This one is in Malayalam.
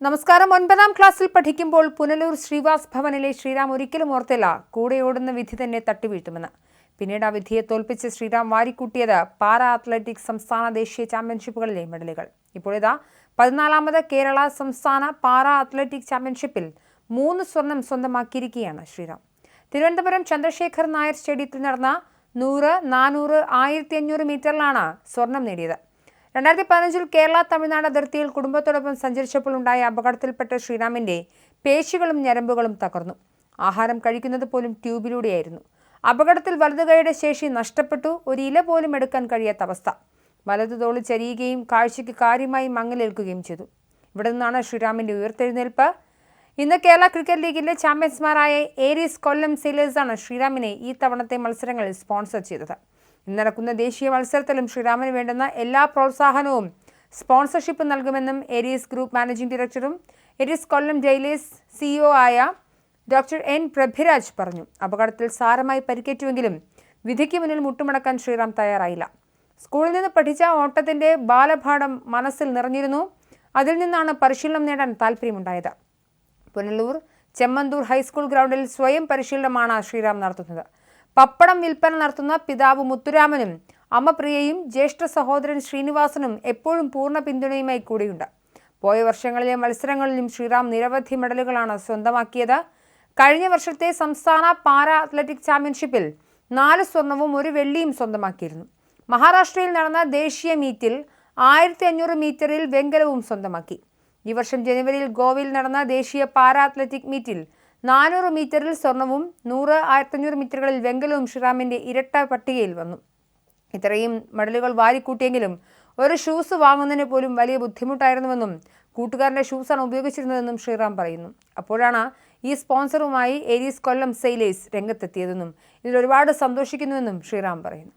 നമസ്കാരം. ഒൻപതാം ക്ലാസ്സിൽ പഠിക്കുമ്പോൾ പുനലൂർ ശ്രീവാസ് ഭവനിലെ ശ്രീറാം ഒരിക്കലും ഓർത്തില്ല. കൂടെ ഓടുന്ന വിധി തന്നെ തട്ടിവീഴ്ത്തുമെന്ന്. പിന്നീട് ആ വിധിയെ തോൽപ്പിച്ച് ശ്രീറാം വാരിക്കൂട്ടിയത് പാരാ അത്ലറ്റിക് സംസ്ഥാന ദേശീയ ചാമ്പ്യൻഷിപ്പുകളിലെ മെഡലുകൾ. ഇപ്പോഴിതാ പതിനാലാമത് കേരള സംസ്ഥാന പാരാ അത്ലറ്റിക് ചാമ്പ്യൻഷിപ്പിൽ മൂന്ന് സ്വർണം സ്വന്തമാക്കിയിരിക്കുകയാണ് ശ്രീറാം. തിരുവനന്തപുരം ചന്ദ്രശേഖർ നായർ സ്റ്റേഡിയത്തിൽ നടന്ന നൂറ് നാനൂറ് ആയിരത്തി അഞ്ഞൂറ് മീറ്ററിലാണ് സ്വർണം നേടിയത്. രണ്ടായിരത്തി പതിനഞ്ചിൽ കേരള തമിഴ്നാട് അതിർത്തിയിൽ കുടുംബത്തോടൊപ്പം സഞ്ചരിച്ചപ്പോൾ ഉണ്ടായ അപകടത്തിൽപ്പെട്ട ശ്രീറാമിന്റെ പേശികളും ഞരമ്പുകളും തകർന്നു. ആഹാരം കഴിക്കുന്നത് പോലും ട്യൂബിലൂടെയായിരുന്നു. അപകടത്തിൽ വലതുകൈയുടെ ശേഷി നഷ്ടപ്പെട്ടു. ഒരു ഇല പോലും എടുക്കാൻ കഴിയാത്ത അവസ്ഥ. വലതു തോൾ ചരിയുകയും കാഴ്ചയ്ക്ക് കാര്യമായി മങ്ങലേൽക്കുകയും ചെയ്തു. ഇവിടെ നിന്നാണ് ശ്രീറാമിന്റെ ഉയർത്തെഴുന്നേൽപ്പ്. ഇന്ന് കേരള ക്രിക്കറ്റ് ലീഗിലെ ചാമ്പ്യൻസ്മാരായ ഏരീസ് കൊല്ലം സീലേഴ്സാണ് ശ്രീറാമിനെ ഈ തവണത്തെ മത്സരങ്ങളിൽ സ്പോൺസർ ചെയ്തത്. ഇന്ന് നടക്കുന്ന ദേശീയ മത്സരത്തിലും ശ്രീറാമിന് വേണ്ടുന്ന എല്ലാ പ്രോത്സാഹനവും സ്പോൺസർഷിപ്പ് നൽകുമെന്നും എരിയസ് ഗ്രൂപ്പ് മാനേജിംഗ് ഡയറക്ടറും എരിയസ് കൊല്ലം ജയിലേസ് സിഇഒ ആയ ഡോക്ടർ എൻ പ്രഭിരാജ് പറഞ്ഞു. അപകടത്തിൽ സാരമായി പരിക്കേറ്റുവെങ്കിലും വിധിക്ക് മുന്നിൽ മുട്ടുമടക്കാൻ ശ്രീറാം തയ്യാറായില്ല. സ്കൂളിൽ നിന്ന് പഠിച്ച ഓട്ടത്തിന്റെ ബാലപാഠം മനസ്സിൽ നിറഞ്ഞിരുന്നു. അതിൽ നിന്നാണ് പരിശീലനം നേടാൻ താല്പര്യമുണ്ടായത്. പുനലൂർ ചെമ്മന്തൂർ ഹൈസ്കൂൾ ഗ്രൗണ്ടിൽ സ്വയം പരിശീലനമാണ് ശ്രീറാം നടത്തുന്നത്. പപ്പടം വിൽപ്പന നടത്തുന്ന പിതാവ് മുത്തുരാമനും അമ്മ പ്രിയയും ജ്യേഷ്ഠ സഹോദരൻ ശ്രീനിവാസനും എപ്പോഴും പൂർണ പിന്തുണയുമായി കൂടിയുണ്ട്. പോയ വർഷങ്ങളിലെ മത്സരങ്ങളിലും ശ്രീറാം നിരവധി മെഡലുകളാണ് സ്വന്തമാക്കിയത്. കഴിഞ്ഞ വർഷത്തെ സംസ്ഥാന പാരാ അത്ലറ്റിക് ചാമ്പ്യൻഷിപ്പിൽ നാല് സ്വർണവും ഒരു വെള്ളിയും സ്വന്തമാക്കിയിരുന്നു. മഹാരാഷ്ട്രയിൽ നടന്ന ദേശീയ മീറ്റിൽ ആയിരത്തി അഞ്ഞൂറ് മീറ്ററിൽ വെങ്കലവും സ്വന്തമാക്കി. ഈ വർഷം ജനുവരിയിൽ ഗോവയിൽ നടന്ന ദേശീയ പാരാ അത്ലറ്റിക് മീറ്റിൽ നാനൂറ് മീറ്ററിൽ സ്വർണവും നൂറ് ആയിരത്തഞ്ഞൂറ് മീറ്ററുകളിൽ വെങ്കലവും ഷിറാമിന്റെ ഇരട്ട പട്ടികയിൽ വന്നു. ഇത്രയും മെഡലുകൾ വാരിക്കൂട്ടിയെങ്കിലും ഒരു ഷൂസ് വാങ്ങുന്നതിന് പോലും വലിയ ബുദ്ധിമുട്ടായിരുന്നുവെന്നും കൂട്ടുകാരന്റെ ഷൂസാണ് ഉപയോഗിച്ചിരുന്നതെന്നും ശ്രീറാം പറയുന്നു. അപ്പോഴാണ് ഈ സ്പോൺസറുമായി ഏരീസ് കൊല്ലം സെയിലേഴ്സ് രംഗത്തെത്തിയതെന്നും ഇതിൽ ഒരുപാട് സന്തോഷിക്കുന്നുവെന്നും ശ്രീറാം പറയുന്നു.